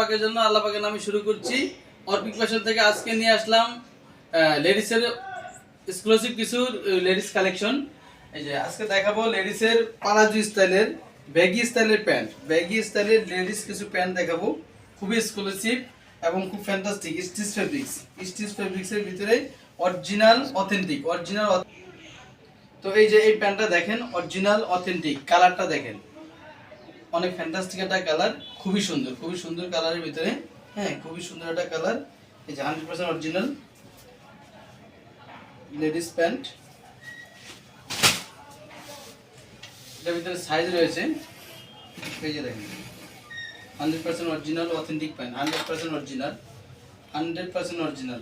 পাকের জন্য আল্লাহ পাকের নামে শুরু করছি। অর্পিক ফ্যাশন থেকে আজকে নিয়ে আসলাম লেডিসের এক্সক্লুসিভ কিছু লেডিস কালেকশন এই যে আজকে দেখাবো লেডিসের পালাজু স্টাইলের ব্যাগি স্টাইলের প্যান্ট। ব্যাগি স্টাইলের লেডিস কিছু প্যান্ট দেখাবো। খুবই এক্সক্লুসিভ এবং খুব ফ্যান্টাস্টিক স্টিচ ফেব্রিক্স স্টিচ ফেব্রিক্সের ভিতরে অরিজিনাল অথেন্টিক অরিজিনাল তো এই যে এই প্যান্টটা দেখেন অরিজিনাল অথেন্টিক কালারটা দেখেন। অনেক ফ্যান্টাস্টিক একটা কালার খুবই সুন্দর খুবই সুন্দর কালারের ভিতরে হ্যাঁ খুবই সুন্দর একটা কালার এই যে hundred percent original ladies pant এটার ভিতরে সাইজ রয়েছে। এই যে দেখেন। Hundred percent original authentic pant hundred percent original hundred percent original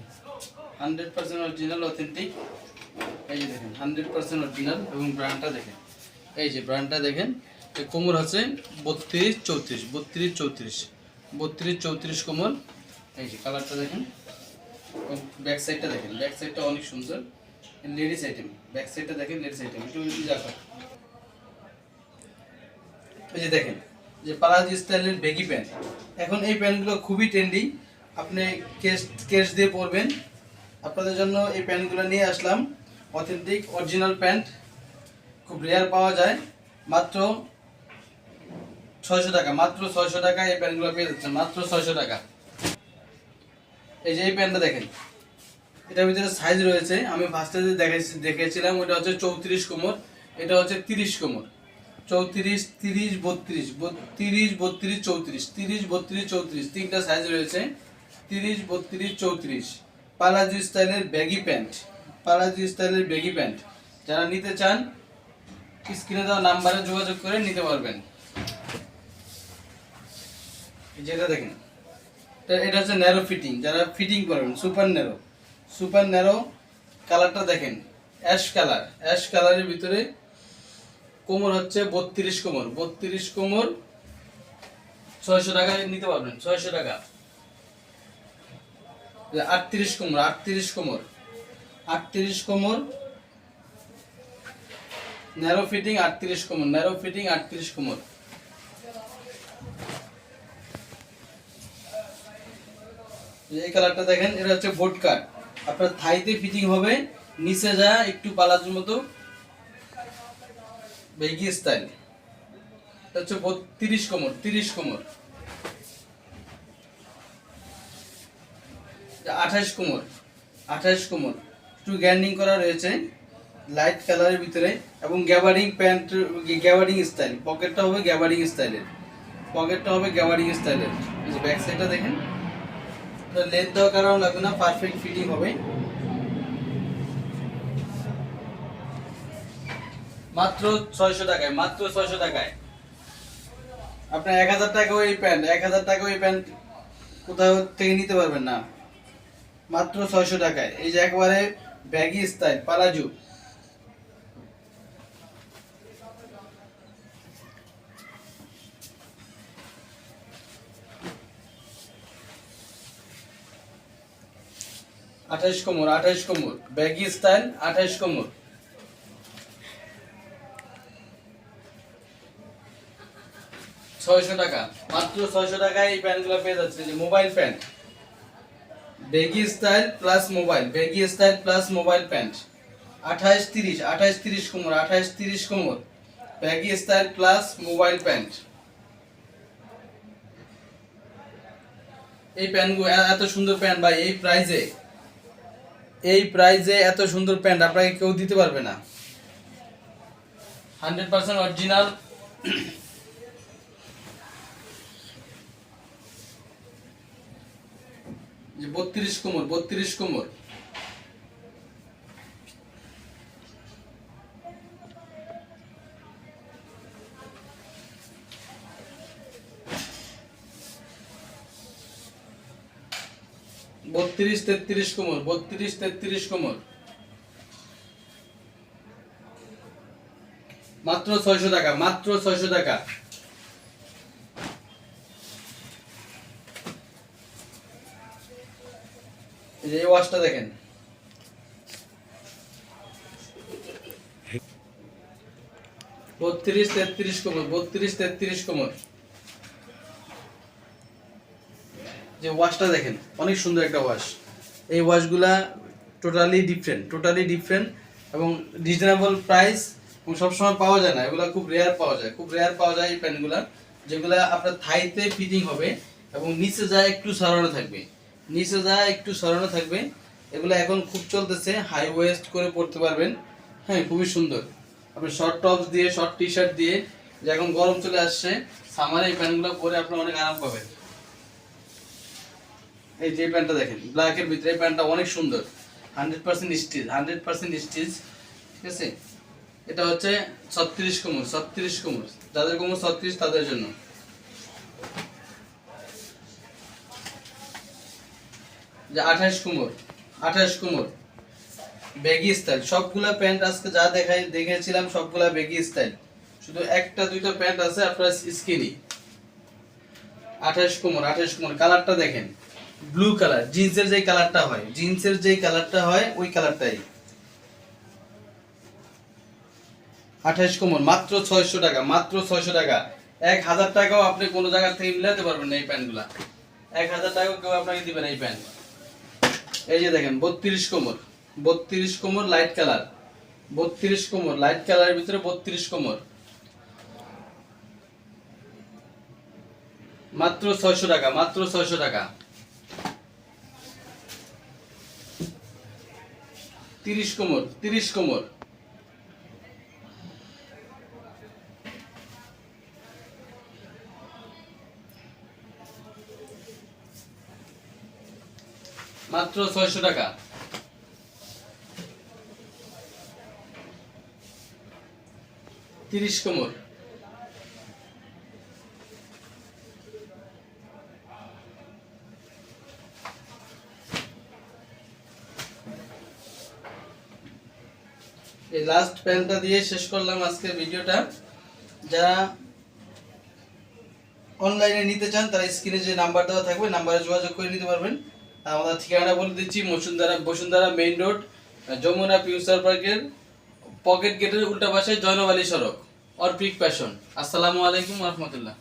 hundred percent original authentic এই যে দেখেন হান্ড্রেড পার্সেন্ট অরিজিনাল এবং ব্র্যান্ডটা দেখেন। এই যে ব্র্যান্ডটা দেখেন। কোমর আছে বত্রিশ চৌত্রিশ বত্রিশ চৌত্রিশ বত্রিশ চৌত্রিশ কোমর। এই যে কালারটা দেখেন ব্যাক সাইডটা দেখেন ব্যাক সাইডটা অনেক সুন্দর। লেডিস আইটেম ব্যাক সাইডটা দেখেন লেডিস আইটেম একটু দেখো এই যে দেখেন, যে পালাজি স্টাইলের বেগি প্যান্ট এখন এই প্যান্টগুলো খুবই ট্রেন্ডি আপনি কেস কেস দিয়ে পরবেন। আপনাদের জন্য এই প্যান্টগুলো নিয়ে আসলাম। অথেন্টিক অরিজিনাল প্যান্ট খুব রেয়ার পাওয়া যায়। মাত্র ছয়শো টাকা, মাত্র ছয়শো টাকা এই প্যান্টগুলো পেয়ে যাচ্ছেন, মাত্র ছয়শো টাকা। এই যে এই প্যান্টটা দেখেন, এটার ভিতরে সাইজ রয়েছে, আমি ফার্স্টে যে দেখেছি দেখেছিলাম ওটা হচ্ছে চৌত্রিশ কোমর, এটা হচ্ছে তিরিশ কোমর। চৌত্রিশ, তিরিশ, বত্রিশ তিরিশ, বত্রিশ, চৌত্রিশ, তিরিশ, বত্রিশ, চৌত্রিশ, তিনটা সাইজ রয়েছে, তিরিশ, বত্রিশ, চৌত্রিশ। পালাজু স্টাইলের ব্যাগি প্যান্ট, পালাজু স্টাইলের ব্যাগি প্যান্ট। যারা নিতে চান, স্ক্রিনে দেওয়া নাম্বারে যোগাযোগ করে নিতে পারবেন। যেটা দেখেন, এটা- হচ্ছে ন্যারো ফিটিং যারা ফিটিং করবেন সুপার ন্যারো সুপার ন্যারো কালারটা দেখেন অ্যাশ কালার অ্যাশ কালারের ভিতরে কোমর হচ্ছে বত্রিশ কোমর বত্রিশ কোমর ছয়শো টাকায় নিতে পারবেন, ছয়শো টাকা। আটত্রিশ কোমর আটত্রিশ কোমর আটত্রিশ কোমর ন্যারো ফিটিং আটত্রিশ কোমর ন্যারো ফিটিং আটত্রিশ কোমর। এই কালারটা দেখেন, এটা হচ্ছে বোট কাট। আপনার থাইতে ফিটিং হবে, নিচে যা একটু পালাজুর মতো। বেগি স্টাইল এটা হচ্ছে তিরিশ কোমর তিরিশ কোমর। আঠাশ কোমর আঠাশ কোমর। একটু গ্যান্ডিং করা রয়েছে লাইট কালারের ভিতরে, এবং গ্যাবারিং প্যান্ট গ্যাবারিং স্টাইল পকেটটা হবে গ্যাবারিং স্টাইলের পকেটটা হবে গ্যাবারিং স্টাইলের ব্যাক সাইডটা দেখেন। লেন্থ দেওয়ার কারণে লাগবে না পারফেক্ট ফিটিং হবে। মাত্র ছয়শো টাকায়, মাত্র ছয়শো টাকায়। আপনার এক হাজার টাকা ওই প্যান্ট এক হাজার টাকা ওই প্যান্ট কোথাও থেকে নিতে পারবেন না। মাত্র ছয়শো টাকায়। এই যে একবারে ব্যাগি স্টাইল পালাজু আঠাইশ কোমর আঠাইশ কোমর। ব্যাগি স্টাইল আঠাইশ কোমর। ছয়শো টাকা। মাত্র ছয়শো টাকায় এই প্যান্টগুলো পেয়ে যাচ্ছে, যে mobile pant. Baggy style plus mobile baggy style plus mobile pant. আঠাইশ তিরিশ আঠাইশ তিরিশ কোমর, আঠাইশ তিরিশ কোমর। Baggy style plus mobile pant. এই প্যান্টগুলো এত সুন্দর প্যান্ট ভাই, এই প্রাইজে। এই প্রাইজে এত সুন্দর প্যান্ট আপনাকে কেউ দিতে পারবে না। হান্ড্রেড পার্সেন্ট অরিজিনাল যে বত্রিশ কোমর বত্রিশ কোমর। বত্রিশ তেত্রিশ কোমর, বত্রিশ তেত্রিশ কোমর। মাত্র ছয়শো টাকা, মাত্র ছয়শো টাকা। এই ওয়াশটা দেখেন। বত্রিশ তেত্রিশ কোমর, বত্রিশ তেত্রিশ কোমর। যে ওয়াশটা দেখেন, অনেক সুন্দর একটা ওয়াশ এই ওয়াশগুলা টোটালি ডিফারেন্ট টোটালি ডিফারেন্ট এবং রিজনেবল প্রাইস এবং সবসময় পাওয়া যায় না। এগুলো খুব রেয়ার পাওয়া যায়। খুব রেয়ার পাওয়া যায় এই প্যান্টগুলা যেগুলো আপনার থাইতে ফিটিং হবে এবং নিচে যায় একটু সরানো থাকবে। নিচে যায় একটু সরানো থাকবে, এগুলো এখন খুব চলতেছে হাই ওয়েস্ট করে পড়তে পারবেন। হ্যাঁ খুবই সুন্দর। আপনি শর্ট টপস দিয়ে শর্ট টি শার্ট দিয়ে, যে এখন গরম চলে আসছে সামারে এই প্যান্টগুলো পরে আপনি অনেক আরাম পাবেন। এই যে প্যান্টটা দেখেন ব্ল্যাকের ভিতরে প্যান্টটা অনেক সুন্দর। Hundred percent stitch hundred percent stitch ঠিক আছে? এটা হচ্ছে ছত্রিশ কোমর ছত্রিশ কোমর। যাদের কোমর ছত্রিশ, তাদের জন্য। যে আঠাশ কোমর আঠাশ কোমর। বেগি স্টাইল সবগুলা প্যান্ট আজকে যা দেখাই, দেখেছিলাম, সবগুলা বেগি স্টাইল শুধু একটা, দুইটা প্যান্ট আছে, আপনার স্কিনি আঠাশ কোমর আঠাশ কোমর। কালারটা দেখেন। ব্লু কালার জিন্সের যে কালারটা হয় জিন্সের যে কালারটা হয়, ওই কালারটাই আঠাশ কোমর, মাত্র ছয়শো টাকা, মাত্র ছয়শো টাকা। এক হাজার টাকাও আপনি কোনো জায়গা থেকে মিলাতে পারবেন এই প্যান্টগুলা। এক হাজার টাকাও কেউ আপনাকে দিবে না এই প্যান্ট। এই যে দেখেন, বত্রিশ কোমর বত্রিশ কোমর লাইট কালার বত্রিশ কোমর লাইট কালারের ভিতরে বত্রিশ কোমর। মাত্র ছয়শো টাকা, মাত্র ছয়শো টাকা। তিরিশ কোমর তিরিশ কোমর। মাত্র ছয়শো টাকা। তিরিশ কোমর। এই লাস্ট প্যান্টটা দিয়ে শেষ করলাম আজকের ভিডিওটা। যারা অনলাইনে নিতে চান, তারা স্ক্রিনে যে নাম্বার দেওয়া থাকবে নাম্বারে যোগাযোগ করে নিতে পারবেন। আমাদের ঠিকানা বলে দিচ্ছি Bashundhara Bashundhara main road Jamuna future পার্কের পকেট গেটের উল্টা পাশে জয়নবালী সড়ক, অরপিক প্যাশন আসসালামু আলাইকুম রহমতুল্লাহ।